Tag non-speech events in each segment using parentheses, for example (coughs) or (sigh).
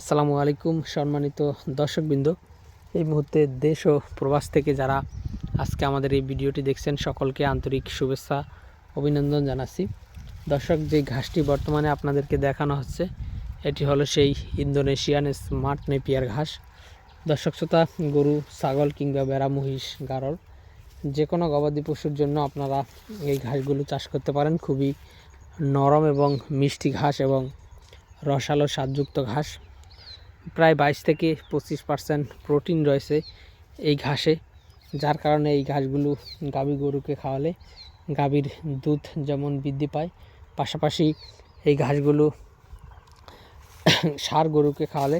আসসালামু আলাইকুম সম্মানিত দর্শকবৃন্দ। এই মুহূর্তে দেশ ও প্রবাস থেকে যারা আজকে আমাদের এই ভিডিওটি দেখছেন, সকলকে আন্তরিক শুভেচ্ছা, অভিনন্দন জানাচ্ছি। দর্শক, যে ঘাসটি বর্তমানে আপনাদেরকে দেখানো হচ্ছে, এটি হলো সেই ইন্দোনেশিয়ান স্মার্ট নেপিয়ার ঘাস। দর্শক শ্রোতা, গরু, ছাগল কিংবা বেড়া মহিষ, গারল যে কোনো গবাদি পশুর জন্য আপনারা এই ঘাসগুলো চাষ করতে পারেন। খুবই নরম এবং মিষ্টি ঘাস এবং রসালো স্বাদযুক্ত ঘাস। প্রায় বাইশ থেকে পঁচিশ পার্সেন্ট প্রোটিন রয়েছে এই ঘাসে, যার কারণে এই ঘাসগুলো গাভী গরুকে খাওয়ালে গাভীর দুধ যেমন বৃদ্ধি পায়, পাশাপাশি এই ঘাসগুলো (coughs) সার গরুকে খাওয়ালে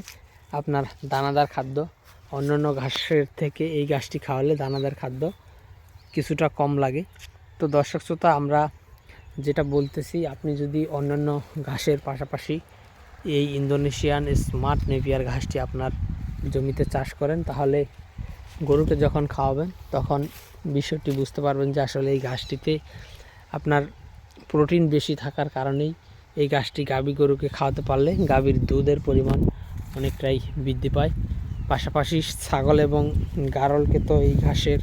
আপনার দানাদার খাদ্য, অন্যান্য ঘাসের থেকে এই ঘাসটি খাওয়ালে দানাদার খাদ্য কিছুটা কম লাগে। তো দর্শক শ্রোতা, আমরা যেটা বলতেছি, আপনি যদি অন্যান্য ঘাসের পাশাপাশি এই ইন্দোনেশিয়ান স্মার্ট নেভিয়ার ঘাসটি আপনার জমিতে চাষ করেন, তাহলে গরুকে যখন খাওয়াবেন, তখন বিষয়টি বুঝতে পারবেন যে আসলে এই ঘাসটিতে আপনার প্রোটিন বেশি থাকার কারণেই এই ঘাসটি গাভী গরুকে খাওয়াতে পারলে গাভীর দুধের পরিমাণ অনেকটাই বৃদ্ধি পায়। পাশাপাশি ছাগল এবং গারলকে তো এই ঘাসের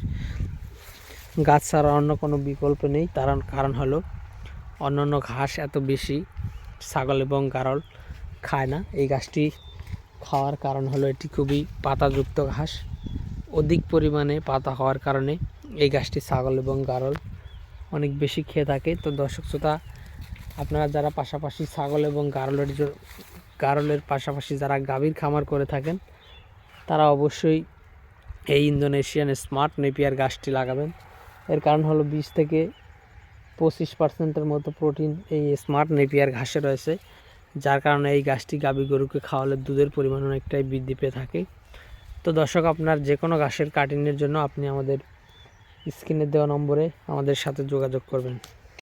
গাছ ছাড়া অন্য কোনো বিকল্প নেই, তার কারণ হলো অন্যান্য ঘাস এত বেশি, ছাগল এবং গারল খায় না। এই গাছটি খাওয়ার কারণ হলো এটি খুবই পাতাযুক্ত ঘাস। অধিক পরিমাণে পাতা হওয়ার কারণে এই গাছটি ছাগল এবং গারল অনেক বেশি খেয়ে থাকে। তো দর্শক শ্রোতা, আপনারা যারা পাশাপাশি ছাগল এবং গারলের গারলের পাশাপাশি যারা গাভীর খামার করে থাকেন, তারা অবশ্যই এই ইন্দোনেশিয়ান স্মার্ট নেপিয়ার গাছটি লাগাবেন। এর কারণ হলো বিশ থেকে পঁচিশ পার্সেন্টের মতো প্রোটিন এই স্মার্ট নেপিয়ার ঘাসে রয়েছে। যার কারণে এই গাছটি গাবি গরুকে খাওয়ালে দুধের পরিমাণ অনেকটাই বৃদ্ধি পেয়ে থাকে। তো দর্শক, আপনার যে কোনো গাছের কাটিংয়ের জন্য আপনি আমাদের স্ক্রিনে দেওয়া নম্বরে আমাদের সাথে যোগাযোগ করবেন।